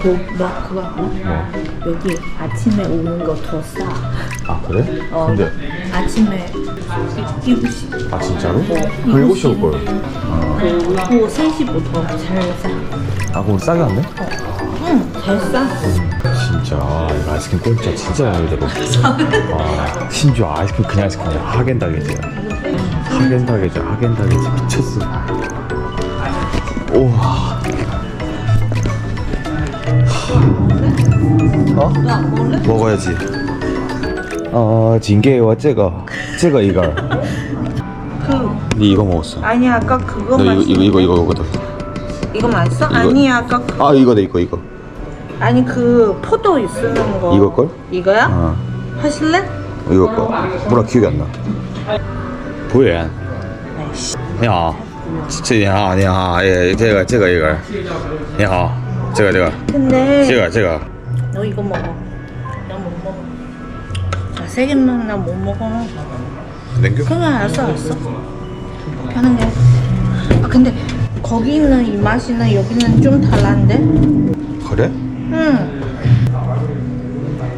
그, 뭐, 그거 알아? 뭐? 여기 아침에 오는 거 더 싸. 아 그래? 어, 근데 아침에 이- 이것이 아 진짜로? 뭐, 그 일곱 시올 걸. 그리고 3시부터 잘 싸. 아 그럼 싸게 왔네? 응, 잘 싸. 진짜 이거 아이스크림 공짜 진짜 이대로. 아 심지어 아이스크림 그냥 아이스크림 아니라 하겐다게지. 하겐다게지 하겐다게지 미쳤어. 우와. 어? 너안 먹어야지. 어, 징계와 제가 제가 이거. 그 네 이거 먹었어. 아니 아까 그거 너 이거 이거 이거 이거 먹었다. 이거 맛있어? 이거- 아니 아까 그, 아 이거다 이거 이거. 아니 그 포도 쓰는 거 이거 걸? 이거야? 어 하실래? 이거 거. 뭐라 기억이 안 나. 보여. 야, 진짜 야, 야, 예, 제가 제가 이걸. 야, 제가 제가 근데 제가 제가. 너 이거 먹어. 나 못 먹어. 나세 개만 나 못 먹어. 냉겨? 그러면 알았어, 알았어. 편하게. 아 근데 거기 있는 이 맛이나 여기는 좀 달란데? 그래? 응.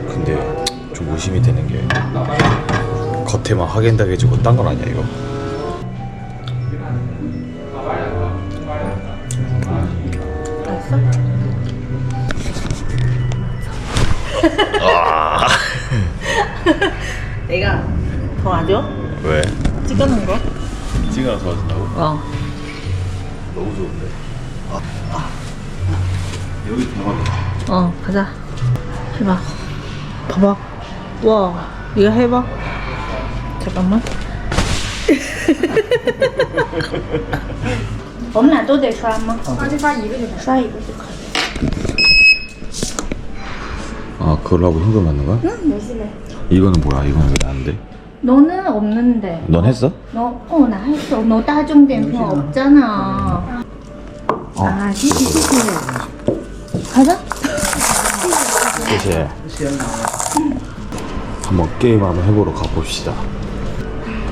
근데 좀 의심이 되는 게 겉에만 하겐다게 해주고 딴 건 아니야 이거? 아. 내가 도와줘? 왜? 찍어놓은 거? 찍어 도와준다고? 어. 너무 좋은데. 아. 아. 여기 대박이다. 어, 가자. 해봐. 봐봐. 와, 이거 해봐. 잠깐만. 엄마 또 대수한 거. 어디 봐 이거 좀. 쏴 이거 좀. 아 그걸로 하고 현금 받는 거야? 응, 무시래. 이거는 뭐야? 이거는 왜 안 돼? 너는 없는데. 넌 했어? 너, 어, 나 했어. 너 다중대표 없잖아. 아, 시시, 시시. 가자.谢谢. 한번 게임 한번 해보러 가봅시다.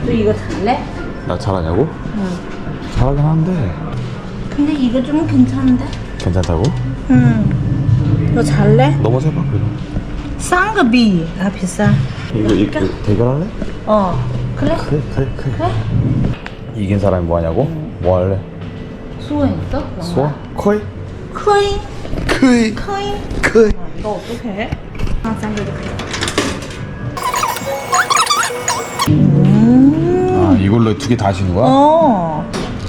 너 이거 잘래? 나 잘하냐고? 응. 잘하긴 하는데 근데 이거 좀 괜찮은데? 괜찮다고? 응. 너 잘래? 넘어져봐 그럼. 싼 거 비. 아, 비싸. 이거 이거 대결할래? 어. 그래? 그래 그래 그래. 이긴 사람이 뭐 하냐고? 뭐 할래? 수원 있어? 소아? 코이? 코인. 코이 코인. 코이. 이거 어떻게 해? 아, 싼 거도 그래. 아 이걸로 두 개 다 하시는 거야? 어.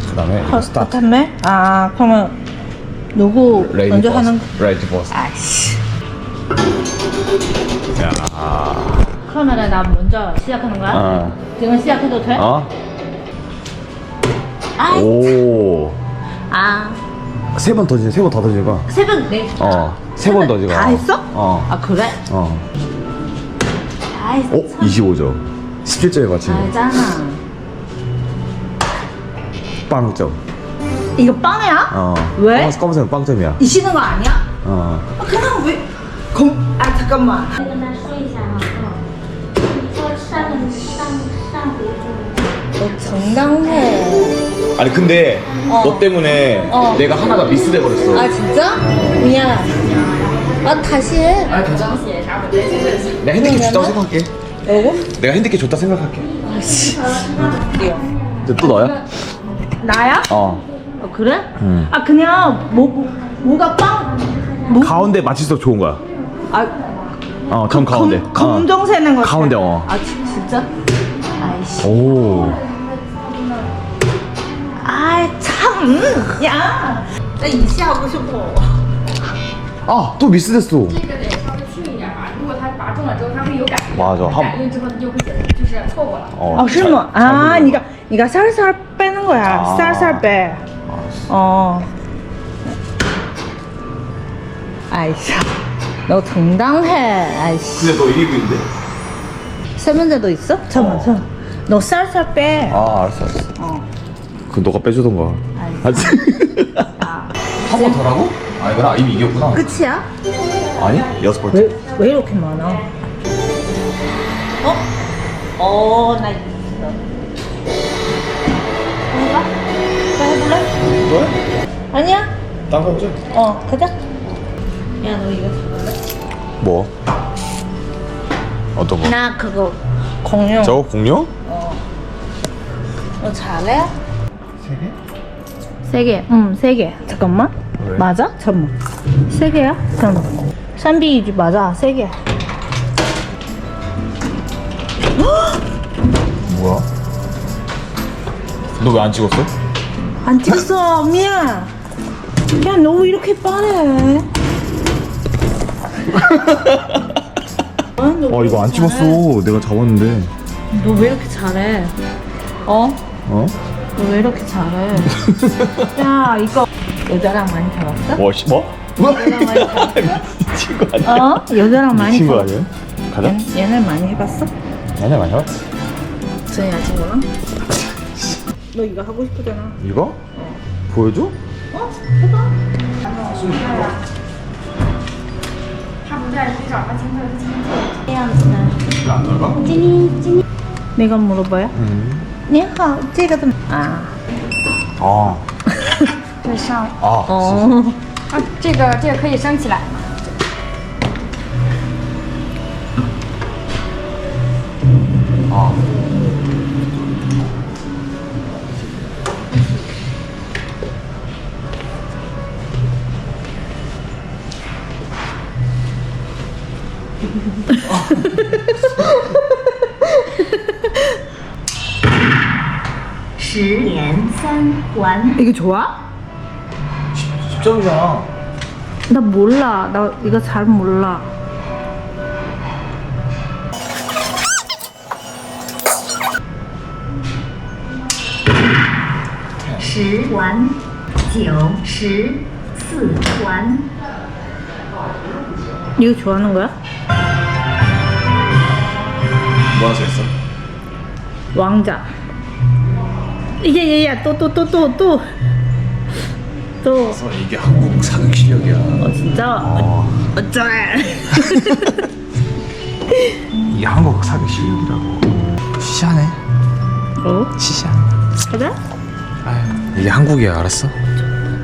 그 다음에 이거 스타트. 스타트네? 아, 그러면 누구 레이디 먼저 버스. 하는 레이디 버스. 아이씨. 야. 그러면 나 먼저 시작하는 거야? 어. 지금 시작해도 돼? 어? 아, 오. 아, 세번 던지네. 세번더 던지는 거야. 세번 네. 어. 세번 던지고. 다 했어? 어. 아 그래? 어. 다 했어. 어? 25점. 17점에 맞추네. 알잖아. 빵점. 이거 빵이야? 어. 왜? 검은색, 검은색은 빵점이야. 이 쉬는 거 아니야? 어. 아, 그냥 왜? 검? 아 잠깐만. 跟大家说一下哈，嗯，你说上上上回就 너 정당해. 아니 근데 어. 너 때문에 어. 내가 하나가 미스돼 버렸어. 아 진짜? 미안. 아 다시 해. 내가 핸디캡 줬다고 생각할게. 뭐고? 내가 핸디캡 줬다 생각할게. 이거. 이제 또 너야? 나야? 어. 어, 그래? 응. 아 그냥 뭐 뭐- 뭐가 빵? 뭐? 가운데 맞출수록 좋은 거야. 아 어, 점 가운데. 검, 검정색인 거. 가운데, 어. 아 지- 진짜? 아이씨. 어. 오. 아이 참. 야. 나 이시 하고 싶어. 아, 또 미스됐어. 这个得稍微轻一点吧，如果它拔重了之后，它会有感觉， 맞아. 有 한 感应之后它就会显得就是错过了。 어. 어 실무. 잘- 잘 아, 보이는 니가 니가 살살 빼는 거야. 아. 살살 빼. 어. 아이씨. 너 정당해. 아이씨. 근데 너 이기고 있는데? 세 번째도 있어? 잠깐만, 잠깐만. 너 살살 빼. 아, 알았어, 알았어. 어. 그 너가 빼주던가. 알았어. 한 번 더라고? 아, 이거나 이미 이겼구나. 끝이야? 아니? 여섯 번째. 왜, 왜 이렇게 많아? 어? 어, 나 있어. 또 해볼래? 왜? 아니야? 딴거 보자. 어, 가자. 야, 너 이거 잘할래? 뭐? 어떤 거? 나 그거 공룡. 저거 공룡? 너 잘해? 세 개? 세 개. 응, 세 개. 잠깐만. 왜? 맞아? 잠깐만. 세 개야? 잠깐만. 쌈비지 맞아. 세 개. 뭐야? 너 왜 안 찍었어? 안 찍었어. 미안. 야, 너왜 이렇게 빠르해? 어 이거 안 찍었어 내가 잡았는데 너 왜 이렇게 잘해? 어? 어? 너 왜 이렇게 잘해? 야, 이거 여자랑 많이 잡았어? 뭐? 씨, 뭐? 미친 거 아니야? 어? 여자랑 많이 미친 거? 아니야? 가자 얘- 얘네 많이 해봤어? 아니야 많이 해봤지 저희 아직 몰라? 너 이거 하고 싶잖아. 이거? 보여줘? 어? 해봐. 他不在机长，他今天今天 해야지. 안 넓어? 내가 물어봐요? 응 你好,这个怎么? 아. 아 对上 아, 어. 啊，这个这个可以升起来。 아. 이게 좋아? 10점이잖아 나 몰라. 나 이거 잘 몰라. 이거 좋아하는 거야? 뭐 하나 했어? 왕자. 예예예 또 또 또 또 또. 또. 어, 이게 한국 사극 실력이야 어 진짜 어. 어쩌래. 이게 한국 사극 실력이라고 시시하네 어? 시시하네 그래? 아유, 이게 한국이야 알았어?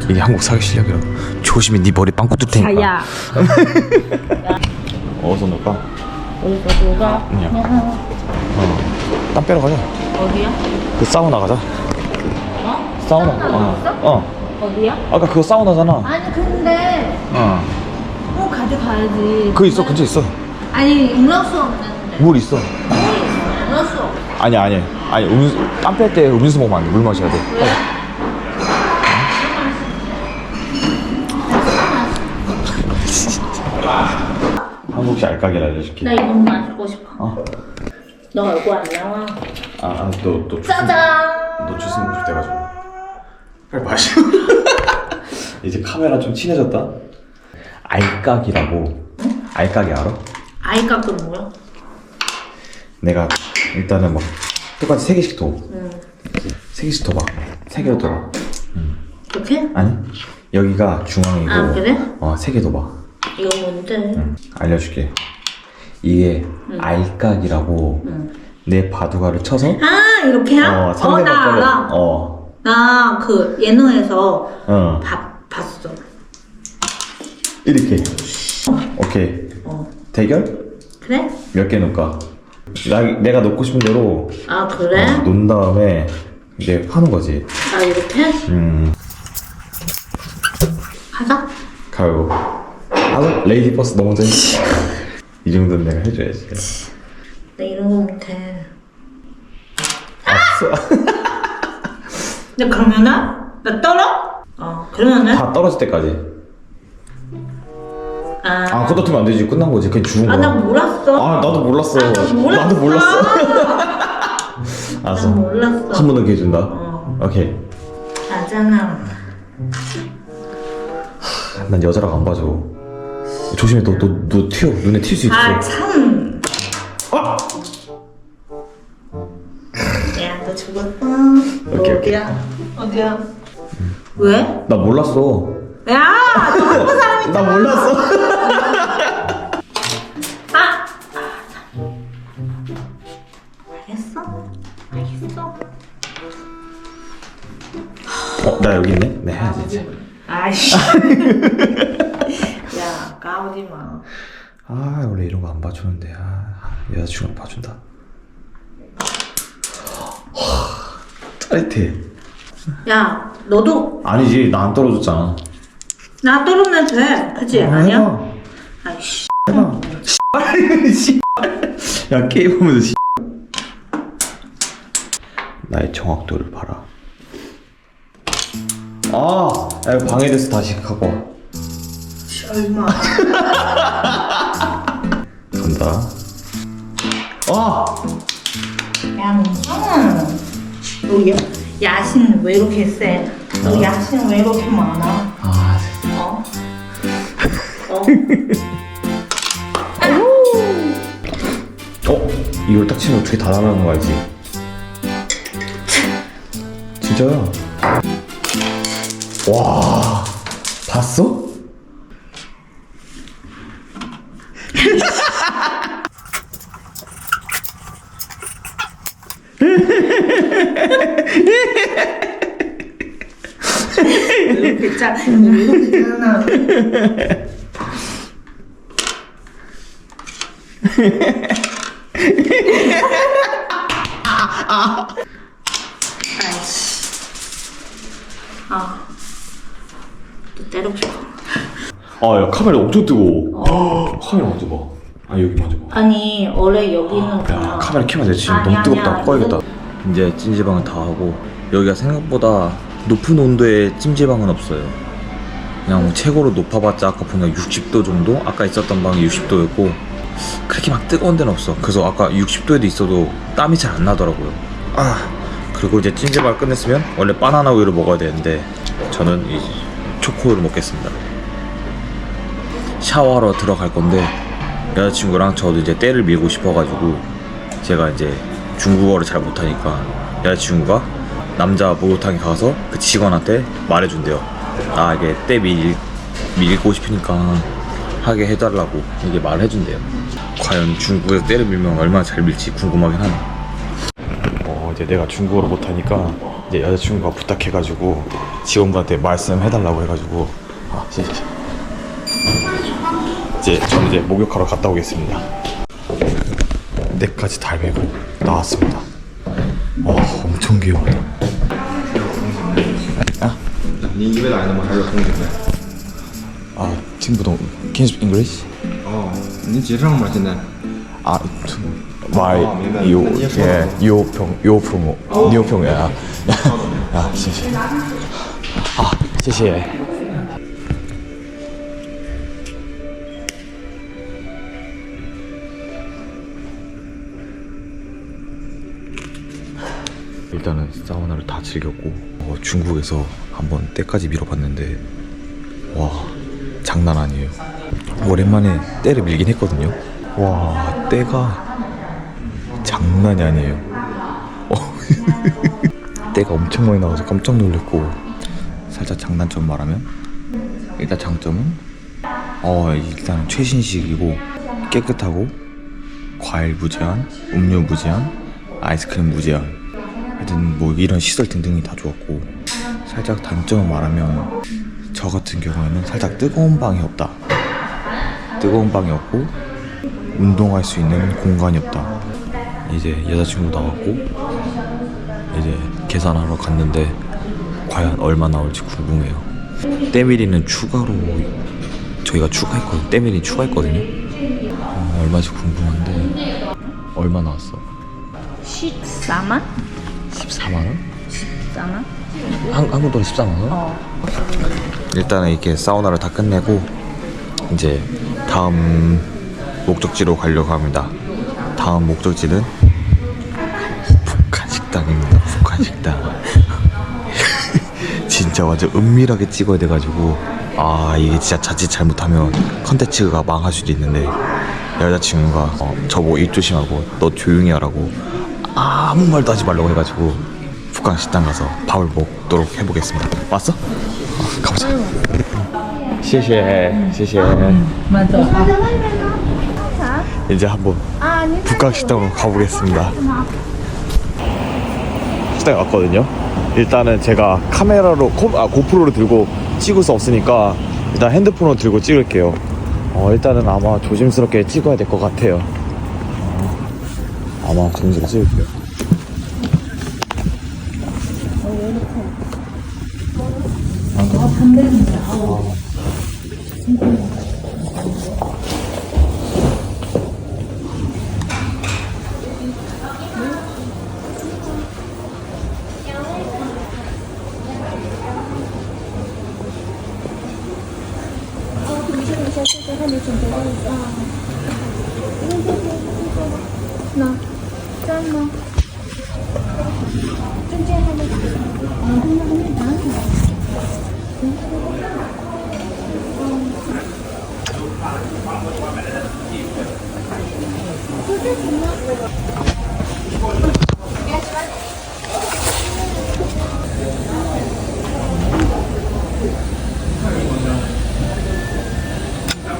이게 한국 사극 실력이라고 조심히 네 머리 빵꾸 뜰 테니까 자야. 어디서 넣을까? 어디서 누가? 그냥. 어. 땀 빼러 가자 어디야? 그 사우나 가자 어? 사우나 어. 어 어디야? 아까 그거 사우나잖아 아니 근데 어뭐 가져가야지. 그거 있어 근처에 있어 아니 음료수 없는데. 물 있어 음료수. 없- 아니 아니 아니 음료수 땀뺄 때 음료수 먹으면 안 돼 물 마셔야 돼 왜? 한국식 알까기를 알려줄게 나 이거 마시고 싶어. 어? 너 얼굴 안 나와. 아너너 짜잔. 너 주스 먹고 싶대가지고 빨리 마셔 이제 카메라 좀 친해졌다 알까기라고 알까기 알아? 아이값도 뭐야? 내가 일단은 막 똑같이 세 개씩 둬. 응. 세 개씩 둬봐. 세 개로 둬봐. 이렇게? 아니 여기가 중앙이고. 아, 그래? 어 세 개 둬봐. 이거 뭔데? 응. 알려줄게. 이게 알깍이라고 내 바둑알을 쳐서 아 이렇게야? 어 상대방 나 거를 알아. 어 나 그 예능에서 어. 봐, 봤어. 이렇게. 오케이. 어. 대결? 그래? 몇 개 놓을까? 나, 내가 놓고 싶은 대로 아 그래? 어, 놓은 다음에 이제 파는 거지. 아 이렇게? 음. 하자. 가요. 아, 레이디 버스 너무 재밌어. 이 정도는 내가 해줘야지. 나 이런 거 못해. 아싸. 근데 그러면은 나 떨어? 어 그러면은 다 떨어질 때까지. 아. 아, 그것도 두면 안 되지. 끝난 거지. 그냥 죽은 거야. 아, 나 몰랐어. 아, 나도 몰랐어. 아, 나 몰랐어. 나도 몰랐어. 알았어. 난 몰랐어. 한 번 더 기회 준다. 어. 오케이. 나잖아. 난 여자랑 안 봐줘. 조심해. 너, 너, 너 튀어. 눈에 튈 수 있어. 아 참. 야, 너 죽었어. 오케이, 오케이. 어디야? 어디야? 왜? 나 몰랐어. 야, 너 한국 사람이 나 몰랐어. 아! 알겠어? 알겠어. 어, 나 여기 있네. 네, 해야지 이제. 아이씨. 야, 까오지 마. 아 원래 이런 거 안 봐주는데 아 여자친구가 봐준다 하, 짜릿해 야, 너도 아니지 나 안 떨어졌잖아 나 떨어면 돼. 그치? 아니야? 아이씨. 야 게임하면서 씨. 나의 정확도를 봐라 아 야, 방해돼서 다시 갖고 와 얼마. 간다 아 야, 너 야, 야신 왜 이렇게 세? 너 야신 왜 이렇게 많아? 아, 어? 어? 어? 이걸 딱 치면 어떻게 다 나가는 거 알지? 진짜야 와 봤어? 짜나? 아이씨. 아. 또 때리고 싶어. 아 야 카메라 엄청 뜨거워 카메라 먼저 봐 아 여기 먼저 봐 아니, 원래 여기는 야 그냥. 카메라 켜면 돼 지금 아니야, 너무 뜨겁다 아니야. 꺼야겠다 이제 찜질방을 다 하고 여기가 생각보다 높은 온도의 찜질방은 없어요. 그냥 최고로 높아봤자 아까 보니까 60도 정도? 아까 있었던 방이 60도였고 그렇게 막 뜨거운 데는 없어. 그래서 아까 60도에도 있어도 땀이 잘 안 나더라고요. 아 그리고 이제 찜질방을 끝냈으면 원래 바나나 우유를 먹어야 되는데 저는 이 초코우유를 먹겠습니다. 샤워하러 들어갈 건데 여자친구랑 저도 이제 때를 밀고 싶어가지고 제가 이제 중국어를 잘 못하니까 여자친구가 남자 목욕탕에 가서 그 직원한테 말해준대요. 아 이게 때 밀, 밀고 싶으니까 하게 해달라고 이게 말해준대요. 과연 중국에서 때를 밀면 얼마나 잘 밀지 궁금하긴 하네. 어 이제 내가 중국어를 못하니까 이제 여자친구가 부탁해가지고 직원분한테 말씀해달라고 해가지고 아谢谢 이제 저는 이제 목욕하러 갔다 오겠습니다. 넥까지 달매고 나왔습니다. 와 엄청 귀여워. 아, 你一个来的吗？还是同学们？ 아听不懂 Can you speak English? 哦，你几上吗？现在？ 아, 말 요, 예, 요평, 요평, 요평이야. 아, 谢谢. 아, 谢谢. 일단은 사우나를 다 즐겼고 어, 중국에서 한번 때까지 밀어봤는데 와 장난 아니에요. 오랜만에 때를 밀긴 했거든요. 와 때가 장난이 아니에요. 어, 때가 엄청 많이 나와서 깜짝 놀랐고 살짝 장단점 말하면? 일단 장점은 어 일단 최신식이고 깨끗하고 과일 무제한 음료 무제한 아이스크림 무제한 하여튼 뭐 이런 시설 등등이 다 좋았고 살짝 단점을 말하면 저 같은 경우에는 살짝 뜨거운 방이 없다 뜨거운 방이 없고 운동할 수 있는 공간이 없다 이제 여자친구 나왔고 이제 계산하러 갔는데 과연 얼마 나올지 궁금해요 때밀이는 추가로 저희가 추가했거든요 때밀이 추가했거든요 어, 얼마지 궁금한데 얼마 나왔어? 14만? 14만 원? 14만? 한, 한국 돈 14만 원? 어. 일단은 이렇게 사우나를 다 끝내고 이제 다음 목적지로 가려고 합니다. 다음 목적지는 북한 식당입니다. 북한 식당. 진짜 완전 은밀하게 찍어야 돼가지고 아 이게 진짜 자칫 잘못하면 컨텐츠가 망할 수도 있는데 여자친구가 어, 저보고 입 조심하고 너 조용히 하라고 아무 말도 하지 말라고 해가지고 북한 식당 가서 밥을 먹도록 해보겠습니다. 왔어? 어, 가보자. 谢谢谢谢 맞아. 이제 한번 북각 식당으로 가보겠습니다. 식당에 왔거든요. 일단은 제가 카메라로 코, 아, 고프로를 들고 찍을 수 없으니까 일단 핸드폰으로 들고 찍을게요. 어, 일단은 아마 조심스럽게 찍어야 될 것 같아요. 어, 아마 조심스럽게 찍을게요. Chuẩn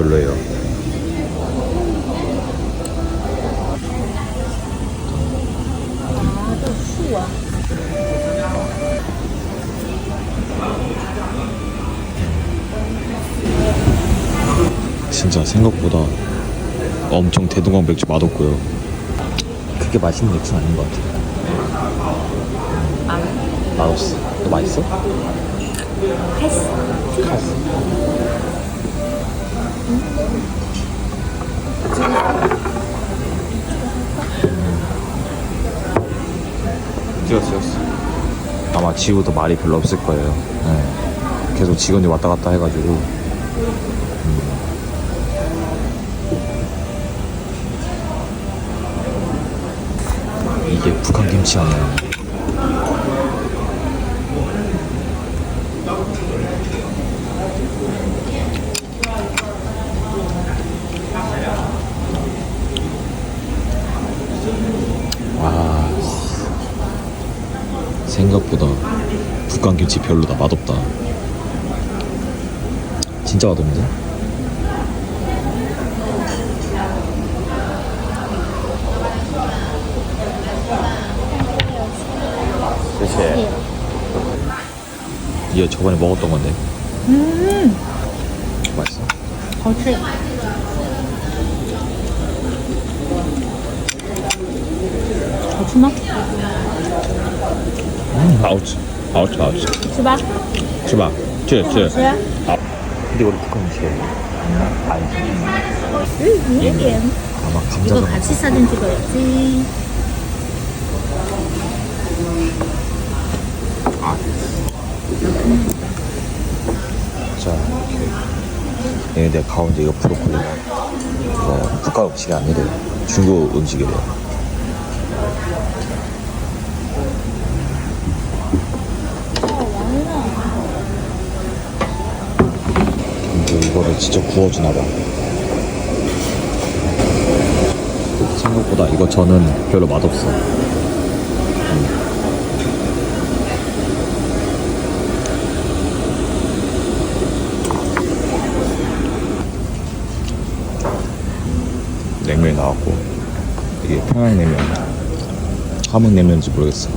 별로예요. 진짜 생각보다 엄청 대동강 맥주 맛없고요. 그게 맛있는 맥주는 아닌 것 같아요. 맛없어. 너 맛있어? 찍었어, 찍었어. 아마 지우도 말이 별로 없을 거예요. 네. 계속 직원이 왔다 갔다 해가지고. 음. 이게 북한 김치 아니에 와 생각보다 북한 김치 별로다. 맛없다. 진짜 맛없는데? 그치? 이거 저번에 먹었던 건데? 음. 맛있어? 好吃 Geschmack. 음, 아우치. 아우치, 아우치. 치바. 치바. 치, 어, 치. 아, 근데 우리 북한 치에 알지. 응, 얘기해. 아마 음, 감자. 이거 같이 사진 찍어야지. 아, 음. 자, 이렇게. 얘네 가운데 이거 브로콜리. 이거 뭐 국가 음식이 아니래요. 중국 음식이래요. 이거를 직접 구워주나 봐. 생각보다 이거 저는 별로 맛없어. 냉면이 나왔고 이게 평양냉면 함흥냉면인지 모르겠어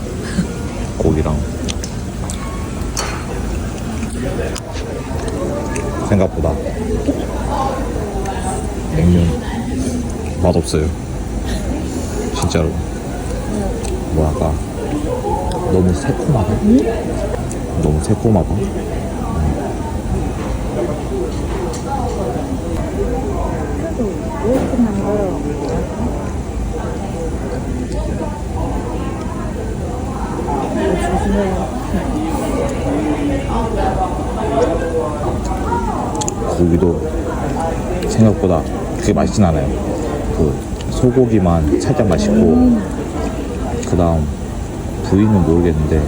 고기랑 생각보다. 냉면 맛없어요. 진짜로. 뭐랄까 너무 새콤하다? 너무 새콤하다 고기도 생각보다 그게 맛있진 않아요. 그 소고기만 살짝 맛있고 그 다음 부위는 모르겠는데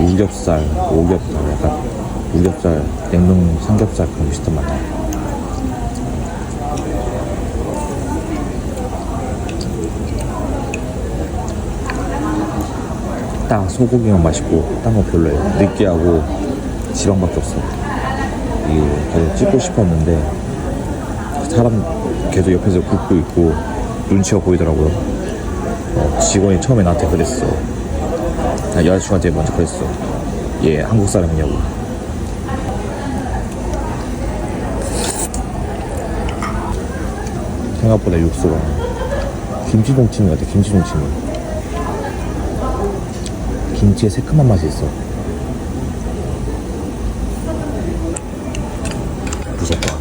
우겹살, 오겹살 약간 우겹살, 냉동 삼겹살 그런 비슷한 맛 나요. 딱 소고기만 맛있고 딴 건 별로예요. 느끼하고 지방밖에 없어요. 이게 계속 찍고 싶었는데 사람 계속 옆에서 굽고 있고 눈치가 보이더라고요. 어, 직원이 처음에 나한테 그랬어. 아, 여자친구한테 먼저 그랬어. 얘 한국 사람이냐고. 생각보다 육수가 김치 동치미 같아 김치 동치미 김치의 새콤한 맛이 있어 무섭다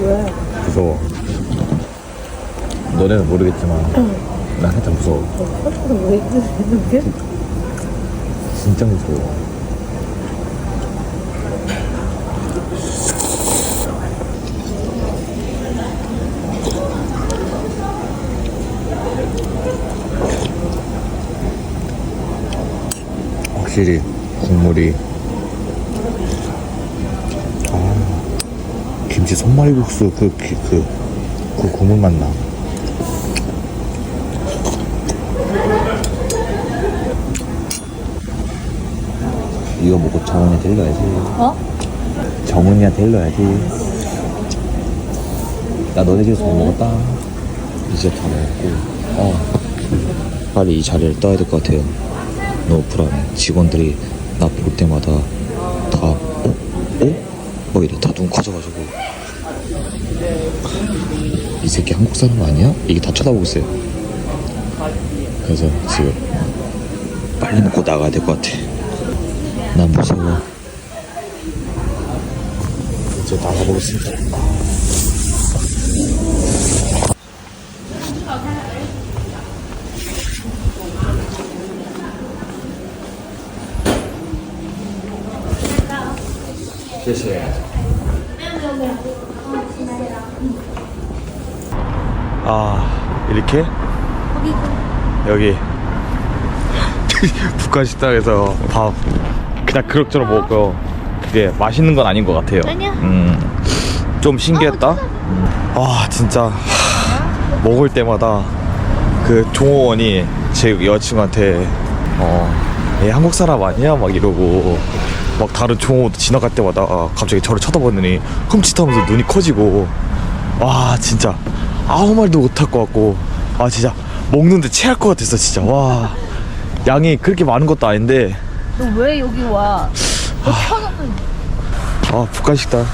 왜? 무서워. 너네는 모르겠지만 난 살짝 무서워. 왜 진짜 무서워. 확실히 국물이 아, 김치 손말국수 그, 그, 그, 그 국물 맛나. 이거 먹고 정은이 데려야지. 어? 정은이한테 일러야지. 나 너네 집에서 못 먹었다. 이제 다 먹었고. 어. 빨리 이 자리를 떠야 될 것 같아요. 너무 불안해. 직원들이 나 볼 때마다 다 어? 어? 뭐 이래. 다 눈 커져가지고. 이 새끼 한국 사람 아니야? 이게 다 쳐다보고 있어요 그래서 지금 빨리 먹고 나가야 될 것 같아 난 무서워 이제 나가보겠습니다. 아 이렇게 여기 북한 식당에서 밥 그냥 그럭저럭 먹고요. 그게 맛있는 건 아닌 것 같아요. 아니야. 음, 좀 신기했다. 음. 아 진짜 먹을 때마다 그 종호원이 제 여자친구한테 어얘 한국 사람 아니야 막 이러고 막 다른 종호 지나갈 때마다 갑자기 저를 쳐다보더니 흠칫하면서 눈이 커지고 와 진짜 아무 말도 못할 것 같고. 아 진짜 먹는데 체할 것 같았어 진짜. 와 양이 그렇게 많은 것도 아닌데. 너 왜 여기 와? 아. 북한 식당.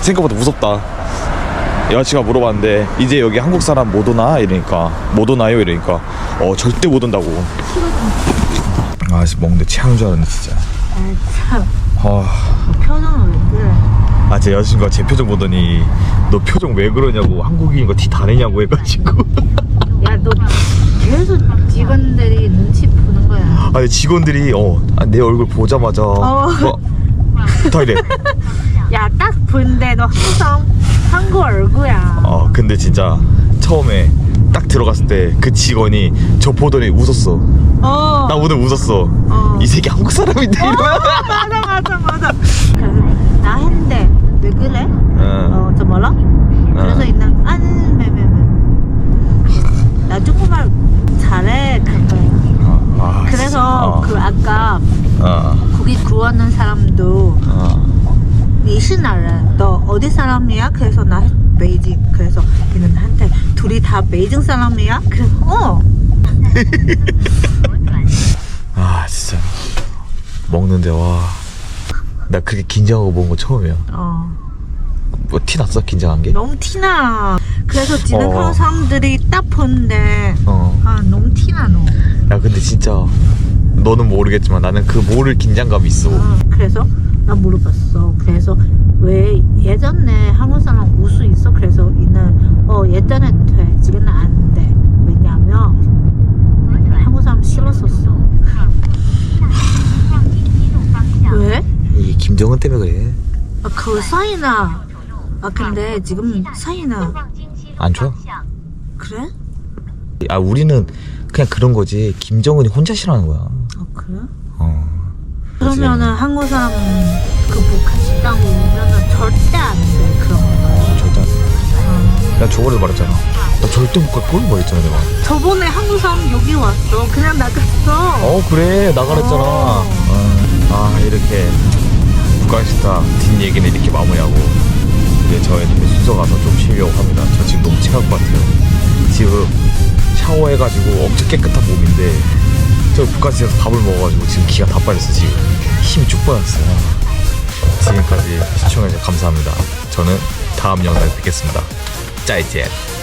생각보다 무섭다. 여자친구가 물어봤는데 이제 여기 한국 사람 못 오나? 이러니까. 못 오나요? 이러니까. 어 절대 못 온다고. 아 진짜 먹는데 체하는 줄 알았네 진짜. 참. 아, 표정은 왜 그래? 아, 제 여자친구가 제 표정 보더니 너 표정 왜 그러냐고 한국인인 거 티 다 내냐고 해가지고 야 너 계속 직원들이 눈치 보는 거야. 아니 직원들이 어 내 얼굴 보자마자 어. 다 이래 야딱 보는데 너 항상 한국 얼굴이야. 어 근데 진짜 처음에 딱 들어갔을 때 그 직원이 저 보더니 웃었어. 어. 나 오늘 웃었어. 어. 이 새끼 한국 사람인데 어, 이러면. 맞아 맞아 맞아. 그래서 나 했는데 왜 그래? 어. 어저 몰라? 그래서 어. 있는 안 매매. 나 조금만 잘해 갈 아, 아, 그래서 어. 그 아까 어. 고기 구워는 사람도 이 신나래. 너 어디 사람이야? 그래서 나 했. 베이징. 그래서 걔는 한테 둘이 다 베이징 사람이야? 그래서 어. 아 진짜 먹는데 와나 그렇게 긴장하고 먹은 거 처음이야 어. 뭐 티 났어 긴장한 게? 너무 티나. 그래서 지금 어. 사람들이 딱 보는데 어. 아 너무 티나 너. 야 근데 진짜 너는 모르겠지만 나는 그 모를 긴장감이 있어 어, 그래서 나 물어봤어. 그래서 왜 예전에 한국 사람 우수 있어? 그래서 이는 어 예전에 돼. 지금은 안 돼. 왜냐면 한국 사람 싫었었어. 왜? 이 김정은 때문에 그래 아, 그 사이나. 아 근데 지금 사이나 안 좋아? 그래? 아 우리는 그냥 그런 거지 김정은이 혼자 싫어하는 거야 아 그래? 어 그러면은 한국 사람 그 북한 식당 오면은 절대 안 돼 그런 거. 절대 안 돼. 어. 나 저번에 말했잖아. 나 절대 못갈걸 말했잖아 내가. 저번에 한국 사람 여기 왔어. 그냥 나갔어. 어 그래 나가랬잖아. 어. 아 이렇게 북한시타 뒷 얘기는 이렇게 마무리하고 이제 저희는 숙소 가서 좀 쉬려고 합니다. 저 지금 너무 체할 것 같아요. 지금 샤워해가지고 엄청 깨끗한 몸인데 저 북한시에서 밥을 먹어가지고 지금 기가 다 빠졌어 지금 힘이 쭉 빠졌어요. 지금까지 시청해주셔서 감사합니다. 저는 다음 영상에 뵙겠습니다. 짜이젠.